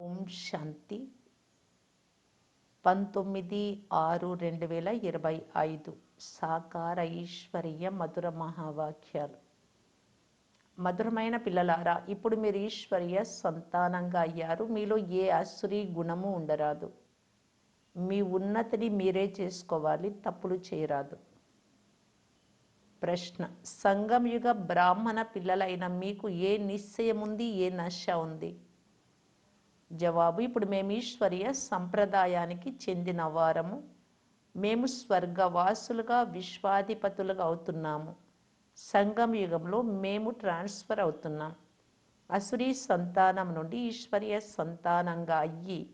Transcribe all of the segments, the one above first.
ఓం శాంతి. పంతొమ్మిది ఆరు రెండు వేల ఇరవై ఐదు సాకార ఈశ్వరీయ మధుర మహావాక్యాలు. మధురమైన పిల్లలారా ఇప్పుడు మీరు ఈశ్వరీయ సంతానంగా అయ్యారు. మీలో ఏ అసురీ గుణము ఉండరాదు. మీ ఉన్నతిని మీరే చేసుకోవాలి తప్పులు చేయరాదు. ప్రశ్న సంగమయుగ బ్రాహ్మణ పిల్లలైన మీకు ఏ నిశ్చయం ఉంది ఏ నశ ఉంది? జవాబు ఇప్పుడు మేము ఈశ్వరీయ సంప్రదాయానికి చెందిన వారము. మేము స్వర్గవాసులుగా విశ్వాధిపతులుగా అవుతున్నాము. సంగం యుగంలో మేము ట్రాన్స్ఫర్ అవుతున్నాం. అసురీ సంతానం నుండి ఈశ్వరీయ సంతానంగా అయ్యి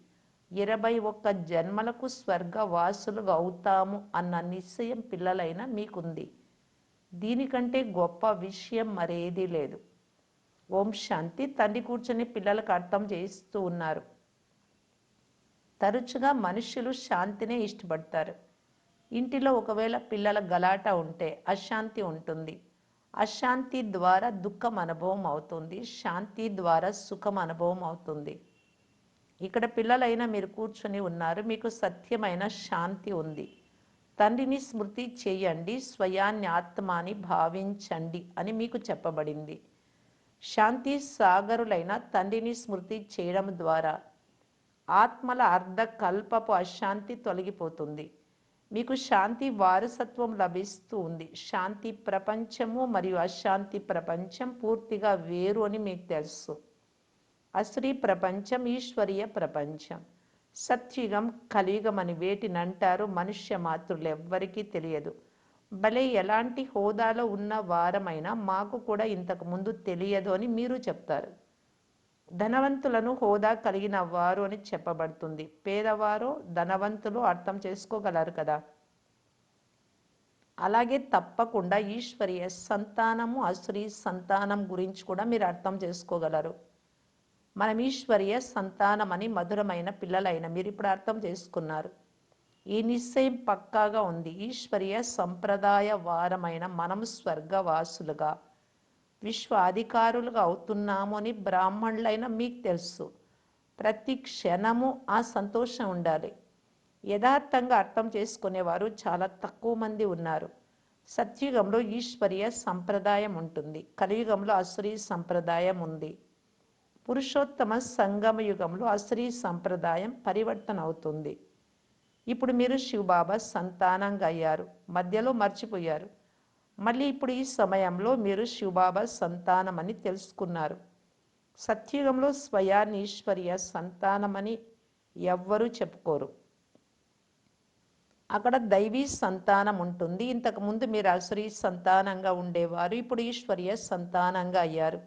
ఇరవై ఒక్క జన్మలకు స్వర్గవాసులుగా అవుతాము అన్న నిశ్చయం పిల్లలైన మీకుంది. దీనికంటే గొప్ప విషయం మరేదీ లేదు. ఓం శాంతి. తండ్రి కూర్చొని పిల్లలకు అర్థం చేయిస్తూ ఉన్నారు. తరచుగా మనుషులు శాంతినే ఇష్టపడతారు. ఇంటిలో ఒకవేళ పిల్లల గలాట ఉంటే అశాంతి ఉంటుంది. అశాంతి ద్వారా దుఃఖం అనుభవం అవుతుంది. శాంతి ద్వారా సుఖం అనుభవం అవుతుంది. ఇక్కడ పిల్లలైనా మీరు కూర్చొని ఉన్నారు. మీకు సత్యమైన శాంతి ఉంది. తండ్రిని స్మృతి చేయండి. స్వయాన్ని ఆత్మాని భావించండి అని మీకు చెప్పబడింది. శాంతి సాగరులైన తండ్రిని స్మృతి చేయడం ద్వారా ఆత్మల అర్ధకల్పపు అశాంతి తొలగిపోతుంది. మీకు శాంతి వారసత్వం లభిస్తూ ఉంది. శాంతి ప్రపంచము మరియు అశాంతి ప్రపంచం పూర్తిగా వేరు అని మీకు తెలుసు. అశ్రీ ప్రపంచం ఈశ్వరీయ ప్రపంచం. సత్యుగం కలియుగం అని వేటినంటారు మనుష్య మాతృలు ఎవ్వరికీ తెలియదు. భలే ఎలాంటి హోదాలో ఉన్న వారమైనా మాకు కూడా ఇంతకు ముందు తెలియదు అని మీరు చెప్తారు. ధనవంతులను హోదా కలిగిన వారు అని చెప్పబడుతుంది. పేదవారు ధనవంతులు అర్థం చేసుకోగలరు కదా? అలాగే తప్పకుండా ఈశ్వరీయ సంతానము అసురీ సంతానం గురించి కూడా మీరు అర్థం చేసుకోగలరు. మనం ఈశ్వరీయ సంతానం అని మధురమైన పిల్లలైన మీరు ఇప్పుడు అర్థం చేసుకున్నారు. ఈ నిశ్చయం పక్కాగా ఉంది. ఈశ్వరీయ సంప్రదాయ వారమైన మనం స్వర్గవాసులుగా. విశ్వ అధికారులుగా అవుతున్నాము అని బ్రాహ్మణులైన మీకు తెలుసు. ప్రతి క్షణము ఆ సంతోషం ఉండాలి. యథార్థంగా అర్థం చేసుకునేవారు చాలా తక్కువ మంది ఉన్నారు. సత్యుగంలో ఈశ్వరీయ సంప్రదాయం ఉంటుంది. కలియుగంలో అసురీ సంప్రదాయం ఉంది. పురుషోత్తమ సంగమ యుగంలో అసురీ సంప్రదాయం పరివర్తన అవుతుంది. ఇప్పుడు మీరు శివబాబా సంతానంగా అయ్యారు మధ్యలో మర్చిపోయారు. మళ్ళీ ఇప్పుడు ఈ సమయంలో మీరు శివబాబా సంతానం అని తెలుసుకున్నారు. సత్యుగంలో స్వయాన్ని ఈశ్వర్య సంతానమని ఎవ్వరూ చెప్పుకోరు. అక్కడ దైవీ సంతానం ఉంటుంది. ఇంతకుముందు మీరు అసురీ సంతానంగా ఉండేవారు ఇప్పుడు ఈశ్వర్య సంతానంగా అయ్యారు.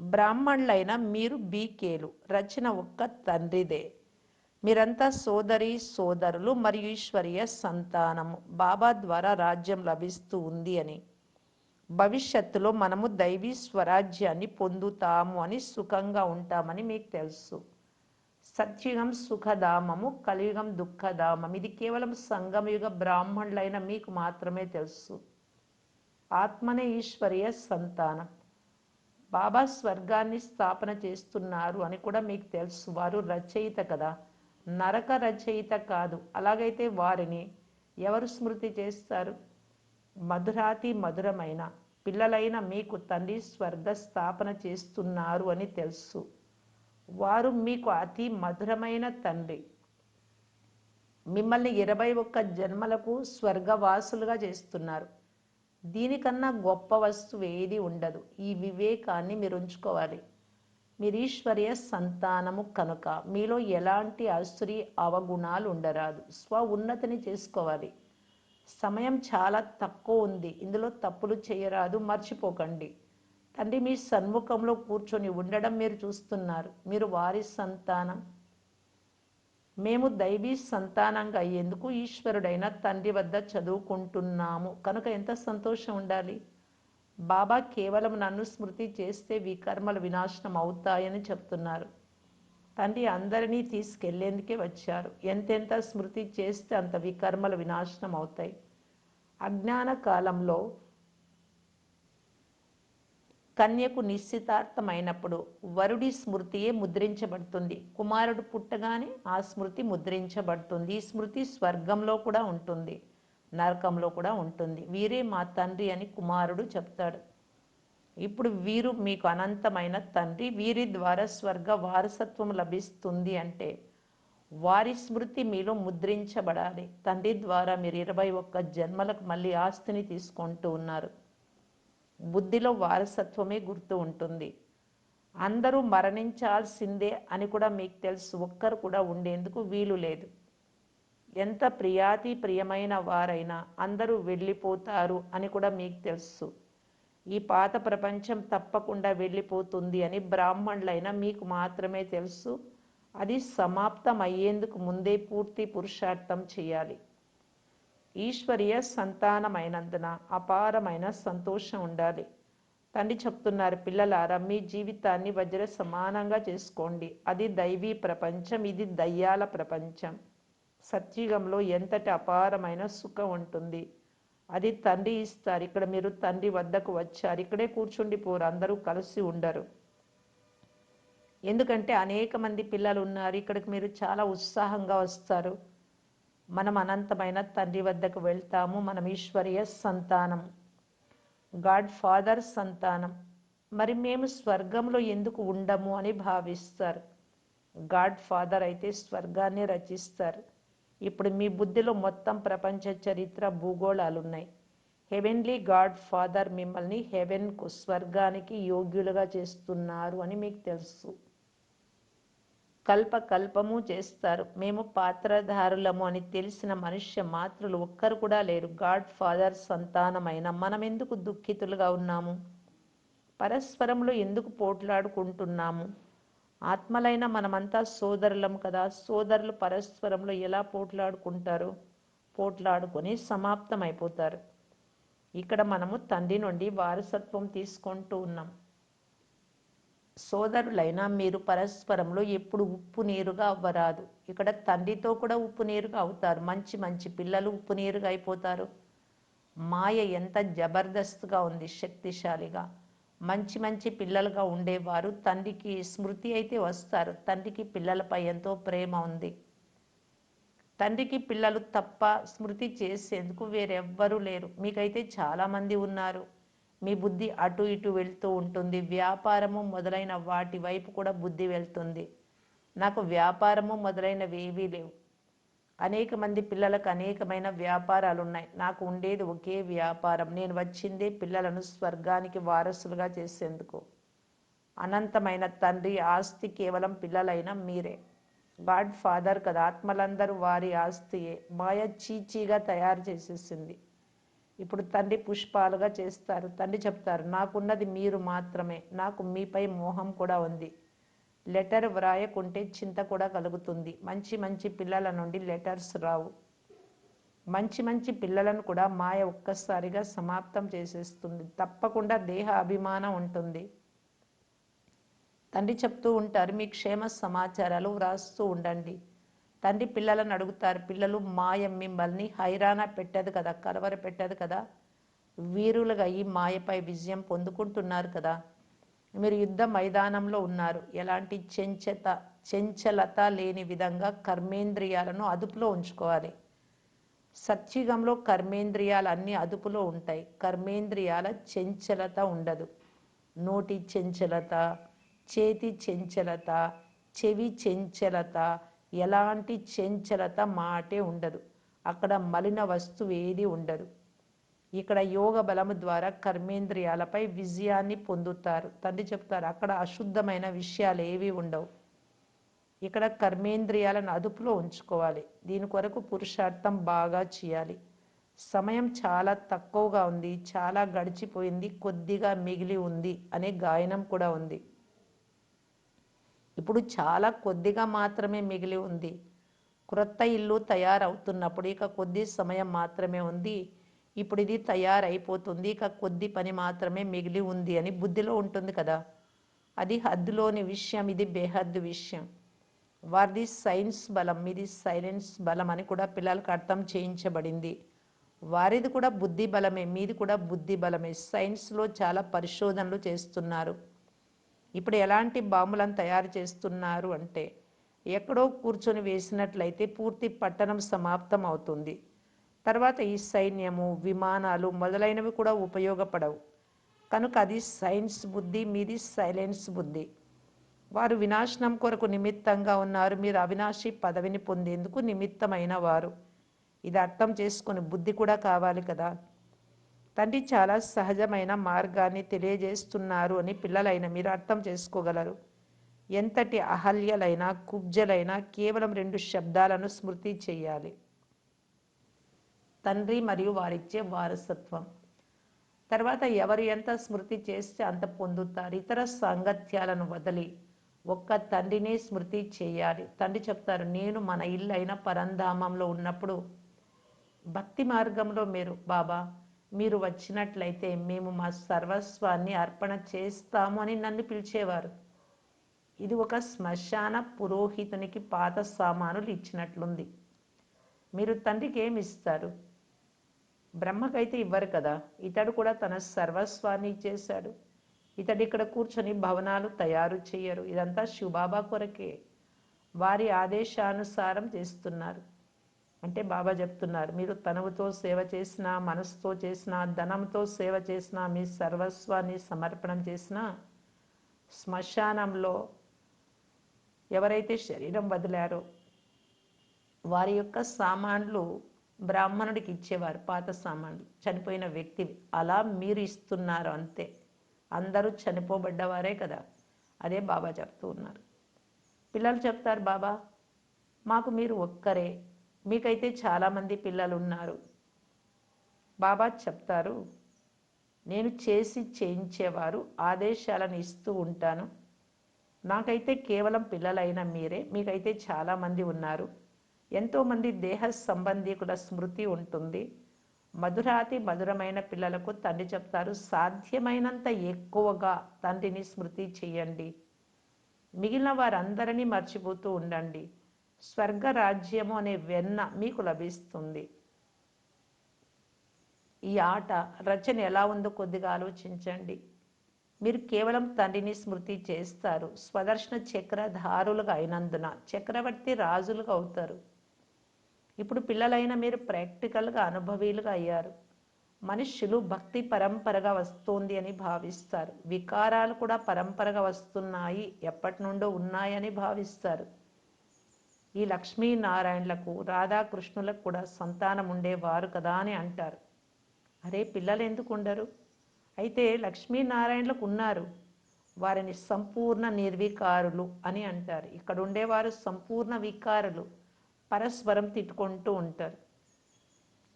బ్రాహ్మణులైన మీరు బీకేలు రచన ఒక్క తండ్రిదే. మీరంతా సోదరి సోదరులు మరియు ఈశ్వరీయ సంతానము. బాబా ద్వారా రాజ్యం లభిస్తూ ఉంది అని. భవిష్యత్తులో మనము దైవీ స్వరాజ్యాన్ని పొందుతాము అని సుఖంగా ఉంటామని మీకు తెలుసు. సత్యుగం సుఖధామము కలియుగం దుఃఖధామం ఇది కేవలం సంగమయుగ బ్రాహ్మణులైన మీకు మాత్రమే తెలుసు. ఆత్మనే ఈశ్వరీయ సంతానం. బాబా స్వర్గాన్ని స్థాపన చేస్తున్నారు అని కూడా మీకు తెలుసు. వారు రచయిత కదా. నరక రచయిత కాదు. అలాగైతే వారిని ఎవరు స్మృతి చేస్తారు? మధురాతి మధురమైన పిల్లలైన మీకు తండ్రి స్వర్గ స్థాపన చేస్తున్నారు అని తెలుసు. వారు మీకు అతి మధురమైన తండ్రి. మిమ్మల్ని ఇరవై ఒక్క జన్మలకు స్వర్గవాసులుగా చేస్తున్నారు. దీనికన్నా గొప్ప వస్తువు ఏది ఉండదు. ఈ వివేకాన్ని మీరు ఉంచుకోవాలి. మీరు సంతానము కనుక మీలో ఎలాంటి అసురి అవగుణాలు ఉండరాదు స్వ ఉన్నతిని చేసుకోవాలి. సమయం చాలా తక్కువ ఉంది. ఇందులో తప్పులు చేయరాదు. మర్చిపోకండి. తండ్రి మీ సన్ముఖంలో కూర్చొని ఉండడం మీరు చూస్తున్నారు. మీరు వారి సంతానం. మేము దైవీ సంతానంగా అయ్యేందుకు ఈశ్వరుడైన తండ్రి వద్ద చదువుకుంటున్నాము. కనుక ఎంత సంతోషం ఉండాలి? బాబా కేవలం నన్ను స్మృతి చేస్తే వికర్మలు వినాశనం అవుతాయని చెప్తున్నారు. తండ్రి అందరినీ తీసుకెళ్ళేందుకే వచ్చారు. ఎంతెంత స్మృతి చేస్తే అంత వికర్మలు వినాశనం అవుతాయి. అజ్ఞాన కాలంలో కన్యకు నిశ్చితార్థమైనప్పుడు వరుడి స్మృతియే ముద్రించబడుతుంది. కుమారుడు పుట్టగానే ఆ స్మృతి ముద్రించబడుతుంది. ఈ స్మృతి స్వర్గంలో కూడా ఉంటుంది. నరకంలో కూడా ఉంటుంది. వీరే మా తండ్రి అని కుమారుడు చెప్తాడు. ఇప్పుడు వీరు మీకు అనంతమైన తండ్రి వీరి ద్వారా స్వర్గ వారసత్వం లభిస్తుంది అంటే వారి స్మృతి మీలో ముద్రించబడాలి. తండ్రి ద్వారా మీరు ఇరవై ఒక్క జన్మలకు మళ్ళీ ఆస్తిని తీసుకుంటూ ఉన్నారు. బుద్ధిలో వారసత్వమే గుర్తు ఉంటుంది. అందరూ మరణించాల్సిందే అని కూడా మీకు తెలుసు. ఒక్కరు కూడా ఉండేందుకు వీలు లేదు. ఎంత ప్రియాతి ప్రియమైన వారైనా అందరూ వెళ్ళిపోతారు అని కూడా మీకు తెలుసు. ఈ పాత ప్రపంచం తప్పకుండా వెళ్ళిపోతుంది అని బ్రాహ్మణులైనా మీకు మాత్రమే తెలుసు. అది సమాప్తం అయ్యేందుకు ముందే పూర్తి పురుషార్థం చేయాలి. ఈశ్వరీయ సంతానమైనందున అపారమైన సంతోషం ఉండాలి. తండ్రి చెప్తున్నారు పిల్లలారా మీ జీవితాన్ని వజ్ర సమానంగా చేసుకోండి. అది దైవీ ప్రపంచం ఇది దయ్యాల ప్రపంచం. సత్యుగంలో ఎంతటి అపారమైన సుఖం ఉంటుంది. అది తండ్రి ఇస్తారు. ఇక్కడ మీరు తండ్రి వద్దకు వచ్చారు. ఇక్కడే కూర్చుండిపోరు అందరూ కలిసి ఉండరు. ఎందుకంటే అనేక మంది పిల్లలు ఉన్నారు. ఇక్కడికి మీరు చాలా ఉత్సాహంగా వస్తారు. మనం అనంతమైన తండ్రి వద్దకు వెళ్తాము. మనం ఈశ్వరీయ సంతానం. గాడ్ ఫాదర్ సంతానం. మరి మేము స్వర్గంలో ఎందుకు ఉండము అని భావిస్తారు. గాడ్ ఫాదర్ అయితే స్వర్గాన్ని రచిస్తారు. ఇప్పుడు మీ బుద్ధిలో మొత్తం ప్రపంచ చరిత్ర భూగోళాలు ఉన్నాయి హెవెన్లీ గాడ్ ఫాదర్ మిమ్మల్ని హెవెన్కు స్వర్గానికి యోగ్యులుగా చేస్తున్నారు అని మీకు తెలుసు. కల్ప కల్పము చేస్తారు. మేము పాత్రధారులము అని తెలిసిన మనుష్య మాత్రులు ఒక్కరు కూడా లేరు. గాడ్ ఫాదర్ సంతానమైన మనం ఎందుకు దుఃఖితులుగా ఉన్నాము? పరస్పరంలో ఎందుకు పోట్లాడుకుంటున్నాము? ఆత్మలైన మనమంతా సోదరులం కదా. సోదరులు పరస్పరంలో ఎలా పోట్లాడుకుంటారు? పోట్లాడుకొని సమాప్తం అయిపోతారు ఇక్కడ మనము తండ్రి నుండి వారసత్వం తీసుకుంటూ ఉన్నాం. సోదరులైనా మీరు పరస్పరంలో ఎప్పుడు ఉప్పు నీరుగా అవ్వరాదు. ఇక్కడ తండ్రితో కూడా ఉప్పు నీరుగా అవుతారు. మంచి మంచి పిల్లలు ఉప్పు నీరుగా అయిపోతారు. మాయ ఎంత జబర్దస్త్గా ఉంది శక్తిశాలిగా. మంచి మంచి పిల్లలుగా ఉండేవారు. తండ్రికి స్మృతి అయితే వస్తారు. తండ్రికి పిల్లలపై ఎంతో ప్రేమ ఉంది. తండ్రికి పిల్లలు తప్ప స్మృతి చేసేందుకు వేరెవ్వరూ లేరు. మీకైతే చాలామంది ఉన్నారు. మీ బుద్ధి అటు ఇటు వెళ్తూ ఉంటుంది. వ్యాపారము మొదలైన వాటి వైపు కూడా బుద్ధి వెళ్తుంది. నాకు వ్యాపారము మొదలైనవి ఏవీ లేవు. అనేక మంది పిల్లలకు అనేకమైన వ్యాపారాలు ఉన్నాయి నాకు ఉండేది ఒకే వ్యాపారం. నేను వచ్చిందే పిల్లలను స్వర్గానికి వారసులుగా చేసేందుకు. అనంతమైన తండ్రి ఆస్తి కేవలం పిల్లలైన మీరే. గాడ్ ఫాదర్ కదా. ఆత్మలందరూ వారి ఆస్తియే. మాయ చీచీగా తయారు చేసేసింది. ఇప్పుడు తండ్రి పుష్పాలుగా చేస్తారు. తండ్రి చెప్తారు నాకున్నది మీరు మాత్రమే. నాకు మీపై మోహం కూడా ఉంది. లెటర్ వ్రాయకుంటే చింత కూడా కలుగుతుంది. మంచి మంచి పిల్లల నుండి లెటర్స్ రావు. మంచి మంచి పిల్లలను కూడా మాయ ఒక్కసారిగా సమాప్తం చేసేస్తుంది. తప్పకుండా దేహ అభిమానం ఉంటుంది. తండ్రి చెప్తూ ఉంటారు మీ క్షేమ సమాచారాలు వ్రాస్తూ ఉండండి. తండ్రి పిల్లలను అడుగుతారు పిల్లలు మాయ మిమ్మల్ని హైరాణ పెట్టదు కదా కలవర పెట్టదు కదా. వీరులుగా ఈ మాయపై విజయం పొందుకుంటున్నారు కదా. మీరు యుద్ధ మైదానంలో ఉన్నారు. ఎలాంటి చెంచత చెంచలత లేని విధంగా కర్మేంద్రియాలను అదుపులో ఉంచుకోవాలి. సత్యుగంలో కర్మేంద్రియాలు అన్నీ అదుపులో ఉంటాయి. కర్మేంద్రియాల చెంచలత ఉండదు. నోటి చెంచలత చేతి చెంచలత చెవి చెంచలత ఎలాంటి చెంచలత మాటే ఉండదు. అక్కడ మలిన వస్తువు ఏది ఉండదు. ఇక్కడ యోగ బలము ద్వారా కర్మేంద్రియాలపై విజయాన్ని పొందుతారు. తండ్రి చెప్తారు అక్కడ అశుద్ధమైన విషయాలు ఏవి ఉండవు. ఇక్కడ కర్మేంద్రియాలను అదుపులో ఉంచుకోవాలి. దీని కొరకు పురుషార్థం బాగా చేయాలి. సమయం చాలా తక్కువగా ఉంది చాలా గడిచిపోయింది కొద్దిగా మిగిలి ఉంది అనే గాయనం కూడా ఉంది. ఇప్పుడు చాలా కొద్దిగా మాత్రమే మిగిలి ఉంది. క్రొత్త ఇల్లు తయారవుతున్నప్పుడు ఇక కొద్ది సమయం మాత్రమే ఉంది. ఇప్పుడు ఇది తయారైపోతుంది. ఇక కొద్ది పని మాత్రమే మిగిలి ఉంది అని బుద్ధిలో ఉంటుంది కదా. అది హద్దులోని విషయం ఇది బేహద్దు విషయం. వారిది సైన్స్ బలం మీది సైలెన్స్ బలం అని కూడా పిల్లలకు అర్థం చేయించబడింది. వారిది కూడా బుద్ధి బలమే మీది కూడా బుద్ధి బలమే. సైన్స్లో చాలా పరిశోధనలు చేస్తున్నారు. ఇప్పుడు ఎలాంటి బాంబులను తయారు చేస్తున్నారు అంటే ఎక్కడో కూర్చొని వేసినట్లయితే పూర్తి పట్టణం సమాప్తం అవుతుంది తర్వాత ఈ సైన్యము విమానాలు మొదలైనవి కూడా ఉపయోగపడవు. కనుక అది సైన్స్ బుద్ధి మీది సైలెన్స్ బుద్ధి. వారు వినాశనం కొరకు నిమిత్తంగా ఉన్నారు. మీరు అవినాశి పదవిని పొందేందుకు నిమిత్తమైన వారు. ఇది అర్థం చేసుకుని బుద్ధి కూడా కావాలి కదా. తండ్రి చాలా సహజమైన మార్గాన్ని తెలియజేస్తున్నారు అని పిల్లలైన మీరు అర్థం చేసుకోగలరు. ఎంతటి అహల్యలైనా కుబ్జలైనా కేవలం రెండు శబ్దాలను స్మృతి చేయాలి. తండ్రి మరియు వారిచ్చే వారసత్వం. తర్వాత ఎవరు ఎంత స్మృతి చేస్తే అంత పొందుతారు. ఇతర సాంగత్యాలను వదిలి ఒక్క తండ్రినే స్మృతి చేయాలి. తండ్రి చెప్తారు నేను మన ఇల్లు అయిన పరంధామంలో ఉన్నప్పుడు భక్తి మార్గంలో మీరు బాబా మీరు వచ్చినట్లయితే మేము మా సర్వస్వాన్ని అర్పణ చేస్తాము అని నన్ను పిలిచేవారు. ఇది ఒక శ్మశాన పురోహితునికి పాత సామానులు ఇచ్చినట్లుంది. మీరు తండ్రికి ఏమి ఇస్తారు? బ్రహ్మకైతే ఇవ్వరు కదా. ఇతడు కూడా తన సర్వస్వాన్ని ఇచ్చేశాడు. ఇతడు ఇక్కడ కూర్చొని భవనాలు తయారు చేయరు ఇదంతా శివబాబా కొరకే. వారి ఆదేశానుసారం చేస్తున్నారు. అంటే బాబా చెప్తున్నారు మీరు తనువుతో సేవ చేసినా మనసుతో చేసినా ధనంతో సేవ చేసినా మీ సర్వస్వాన్ని సమర్పణం చేసినా శ్మశానంలో ఎవరైతే శరీరం వదిలారో వారి యొక్క సామాన్లు బ్రాహ్మణుడికి ఇచ్చేవారు పాత సామాన్లు. చనిపోయిన వ్యక్తి అలా మీరు ఇస్తున్నారు అంతే. అందరూ చనిపోబడ్డవారే కదా. అదే బాబా చెప్తూ ఉన్నారు. పిల్లలు చెప్తారు బాబా మాకు మీరు ఒక్కరే. మీకైతే చాలామంది పిల్లలు ఉన్నారు బాబా చెప్తారు నేను చేసి చేయించేవారు ఆదేశాలను ఇస్తూ ఉంటాను. నాకైతే కేవలం పిల్లలైన మీరే. మీకైతే చాలామంది ఉన్నారు. ఎంతోమంది దేహ సంబంధికుల స్మృతి ఉంటుంది. మధురాతి మధురమైన పిల్లలకు తండ్రి చెప్తారు సాధ్యమైనంత ఎక్కువగా తండ్రిని స్మృతి చేయండి మిగిలిన వారందరినీ మర్చిపోతూ ఉండండి. స్వర్గరాజ్యము అనే వెన్న మీకు లభిస్తుంది. ఈ ఆట రచన ఎలా ఉందో కొద్దిగా ఆలోచించండి. మీరు కేవలం తండ్రిని స్మృతి చేస్తారు. స్వదర్శన చక్రధారులుగా అయినందున చక్రవర్తి రాజులుగా అవుతారు. ఇప్పుడు పిల్లలైన మీరు ప్రాక్టికల్గా అనుభవీలుగా అయ్యారు. మనుష్యులు భక్తి పరంపరగా వస్తోంది అని భావిస్తారు. వికారాలు కూడా పరంపరగా వస్తున్నాయి ఎప్పటి నుండో ఉన్నాయని భావిస్తారు. ఈ లక్ష్మీనారాయణలకు రాధాకృష్ణులకు కూడా సంతానం ఉండేవారు కదా అని అంటారు. అరే పిల్లలు ఎందుకు ఉండరు? అయితే లక్ష్మీనారాయణలకు ఉన్నారు. వారిని సంపూర్ణ నిర్వికారులు అని అంటారు. ఇక్కడ ఉండేవారు సంపూర్ణ వికారులు. పరస్పరం తిట్టుకుంటూ ఉంటారు.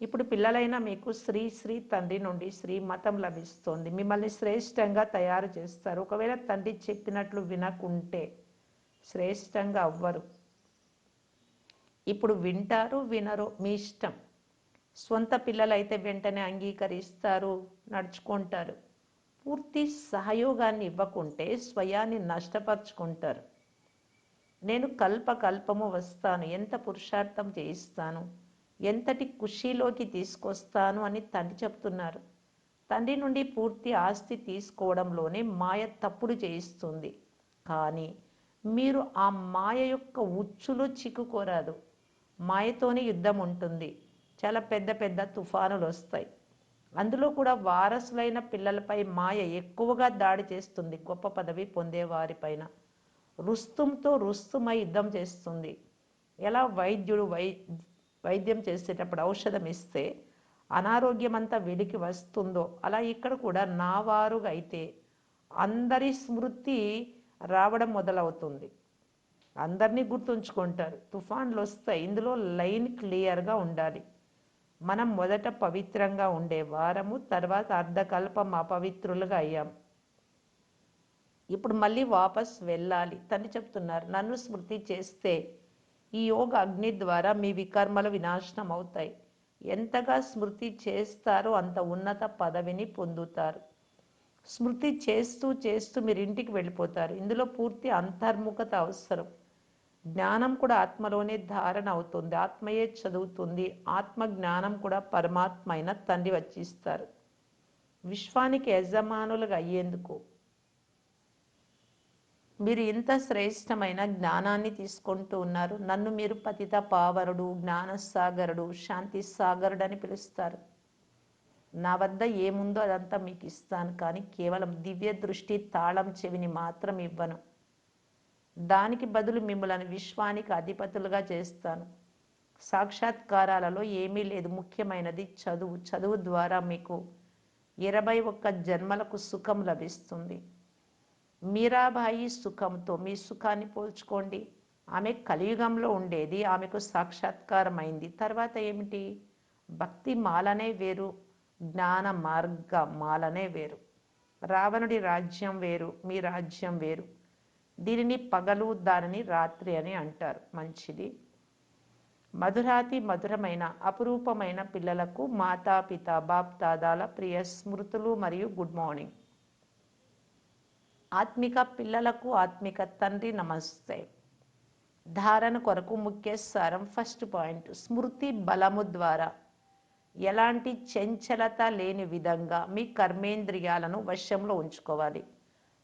ఇప్పుడు పిల్లలైనా మీకు శ్రీ శ్రీ తండ్రి నుండి శ్రీ మతం లభిస్తుంది. మిమ్మల్ని శ్రేష్టంగా తయారు చేస్తారు. ఒకవేళ తండ్రి చెప్పినట్లు వినకుంటే శ్రేష్టంగా అవ్వరు. ఇప్పుడు వింటారు వినరు మీ ఇష్టం. సొంత పిల్లలైతే వెంటనే అంగీకరిస్తారు నడుచుకుంటారు. పూర్తి సహయోగాన్ని ఇవ్వకుంటే స్వయాన్ని నష్టపరుచుకుంటారు. నేను కల్ప కల్పము వస్తాను. ఎంత పురుషార్థం చేయిస్తాను? ఎంతటి ఖుషీలోకి తీసుకొస్తాను? అని తండ్రి చెప్తున్నారు. తండ్రి నుండి పూర్తి ఆస్తి తీసుకోవడంలోనే మాయ తప్పుడు చేయిస్తుంది. కానీ మీరు ఆ మాయ యొక్క ఉచ్చులో చిక్కుకోరాదు. మాయతోనే యుద్ధం ఉంటుంది. చాలా పెద్ద పెద్ద తుఫానులు వస్తాయి. అందులో కూడా వారసులైన పిల్లలపై మాయ ఎక్కువగా దాడి చేస్తుంది. గొప్ప పదవి పొందే వారిపైన. రుస్తుంతో రుస్తుమై యుద్ధం చేస్తుంది. ఎలా వైద్యుడు వై వైద్యం చేసేటప్పుడు ఔషధం ఇస్తే అనారోగ్యం అంతా వెలికి వస్తుందో అలా ఇక్కడ కూడా నావారుగా అయితే అందరి స్మృతి రావడం మొదలవుతుంది. అందరినీ గుర్తుంచుకుంటారు. తుఫాన్లు వస్తాయి ఇందులో లైన్ క్లియర్గా ఉండాలి. మనం మొదట పవిత్రంగా ఉండే వారము తర్వాత అర్ధకల్పం అపవిత్రులుగా అయ్యాం. ఇప్పుడు మళ్ళీ వాపస్ వెళ్ళాలి. తండ్రి చెప్తున్నారు నన్ను స్మృతి చేస్తే ఈ యోగ అగ్ని ద్వారా మీ వికర్మలు వినాశనం అవుతాయి. ఎంతగా స్మృతి చేస్తారో అంత ఉన్నత పదవిని పొందుతారు. స్మృతి చేస్తూ చేస్తూ మీరు ఇంటికి వెళ్ళిపోతారు. ఇందులో పూర్తి అంతర్ముఖత అవసరం. జ్ఞానం కూడా ఆత్మలోనే ధారణ అవుతుంది. ఆత్మయే చదువుతుంది. ఆత్మ జ్ఞానం కూడా పరమాత్మ అయిన తండ్రి వచ్చిస్తారు. విశ్వానికి యజమానులుగా అయ్యేందుకు మీరు ఇంత శ్రేష్టమైన జ్ఞానాన్ని తీసుకుంటూ ఉన్నారు. నన్ను మీరు పతిత పావరుడు జ్ఞానసాగరుడు శాంతి సాగరుడు అని పిలుస్తారు. నా వద్ద ఏముందో అదంతా మీకు ఇస్తాను. కానీ కేవలం దివ్య దృష్టి తాళం చెవిని మాత్రం ఇవ్వను. దానికి బదులు మిమ్మల్ని విశ్వానికి అధిపతులుగా చేస్తాను. సాక్షాత్కారాలలో ఏమీ లేదు. ముఖ్యమైనది చదువు. చదువు ద్వారా మీకు ఇరవై ఒక్క జన్మలకు సుఖం లభిస్తుంది. మీరాబాయి సుఖంతో మీ సుఖాన్ని పోల్చుకోండి. ఆమె కలియుగంలో ఉండేది ఆమెకు సాక్షాత్కారమైంది. తర్వాత ఏమిటి? భక్తి మాలనే వేరు జ్ఞాన మార్గ మాలనే వేరు. రావణుడి రాజ్యం వేరు మీ రాజ్యం వేరు. దీనిని పగలు దానిని రాత్రి అని అంటారు. మంచిది. మధురాతి మధురమైన అపురూపమైన పిల్లలకు మాతాపిత బాప్తాదాల ప్రియ స్మృతులు మరియు గుడ్ మార్నింగ్. ఆత్మిక పిల్లలకు ఆత్మిక తండ్రి నమస్తే. ధారణ కొరకు ముఖ్య సారం ఫస్ట్ పాయింట్. స్మృతి బలము ద్వారా ఎలాంటి చంచలత లేని విధంగా మీ కర్మేంద్రియాలను వశంలో ఉంచుకోవాలి.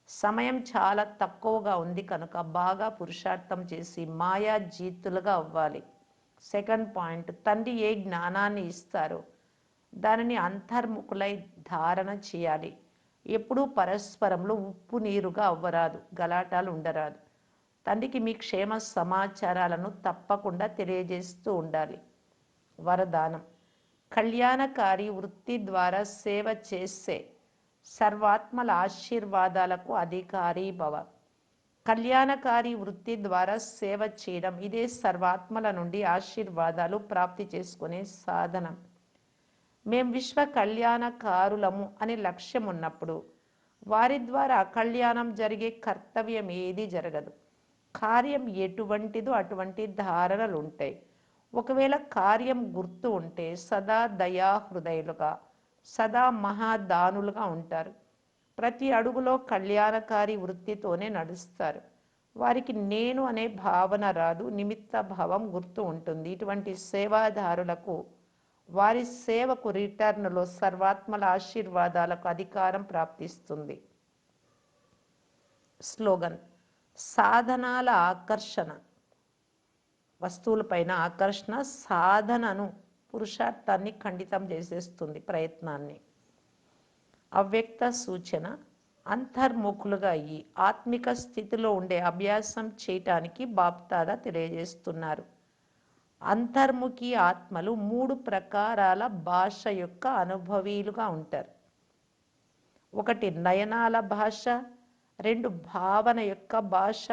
సమయం చాలా తక్కువగా ఉంది కనుక బాగా పురుషార్థం చేసి మాయా జీతులుగా అవ్వాలి. Second point. తండ్రి ఏ జ్ఞానాన్ని ఇస్తారో దానిని అంతర్ముఖులై ధారణ చేయాలి. ఎప్పుడూ పరస్పరంలో ఉప్పు నీరుగా అవ్వరాదు గలాటాలు ఉండరాదు. తండ్రికి మీ క్షేమ సమాచారాలను తప్పకుండా తెలియజేస్తూ ఉండాలి. వరదానం. కళ్యాణకారి వృత్తి ద్వారా సేవ చేసే సర్వాత్మల ఆశీర్వాదాలకు అధికారి భవ. కళ్యాణకారి వృత్తి ద్వారా సేవ చేయడం ఇదే సర్వాత్మల నుండి ఆశీర్వాదాలు ప్రాప్తి చేసుకునే సాధనం. మేం విశ్వ కళ్యాణకారులము అనే లక్ష్యం ఉన్నప్పుడు వారి ద్వారా కళ్యాణం జరిగే కర్తవ్యం ఏది జరగదు. కార్యం ఎటువంటిదో అటువంటి ధారణలు ఉంటాయి ఒకవేళ కార్యం గుర్తు ఉంటే సదా దయా హృదయులుగా సదా మహాదానులుగా ఉంటారు. ప్రతి అడుగులో కళ్యాణకారి వృత్తితోనే నడుస్తారు. వారికి నేను అనే భావన రాదు నిమిత్త భావం గుర్తు ఉంటుంది. ఇటువంటి సేవాదారులకు వారి సేవకు రిటర్న్లో సర్వాత్మల ఆశీర్వాదాలకు అధికారం ప్రాప్తిస్తుంది. స్లోగన్ సాధనాల ఆకర్షణ. వస్తువులపైన ఆకర్షణ సాధనను పురుషార్థాన్ని ఖండితం చేసేస్తుంది ప్రయత్నాన్ని. అవ్యక్త సూచన అంతర్ముఖులుగా అయ్యి ఆత్మిక స్థితిలో ఉండే అభ్యాసం చేయటానికి బాప్తాదా తెలియజేస్తున్నారు. అంతర్ముఖి ఆత్మలు మూడు ప్రకారాల భాష యొక్క అనుభవీలుగా ఉంటారు. ఒకటి నయనాల భాష రెండు భావన యొక్క భాష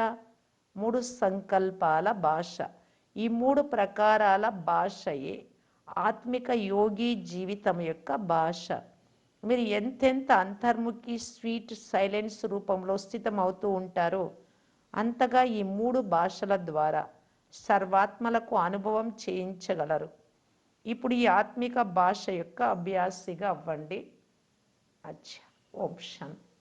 మూడు సంకల్పాల భాష. ఈ మూడు ప్రకారాల భాషయే ఆత్మిక యోగి జీవితం యొక్క భాష. మీరు ఎంతెంత అంతర్ముఖి స్వీట్ సైలెన్స్ రూపంలో స్థితమవుతూ ఉంటారో అంతగా ఈ మూడు భాషల ద్వారా సర్వాత్మలకు అనుభవం చేయించగలరు. ఇప్పుడు ఈ ఆత్మిక భాష యొక్క అభ్యాసిగా అవ్వండి. అచ్చా ఓం శాంతి.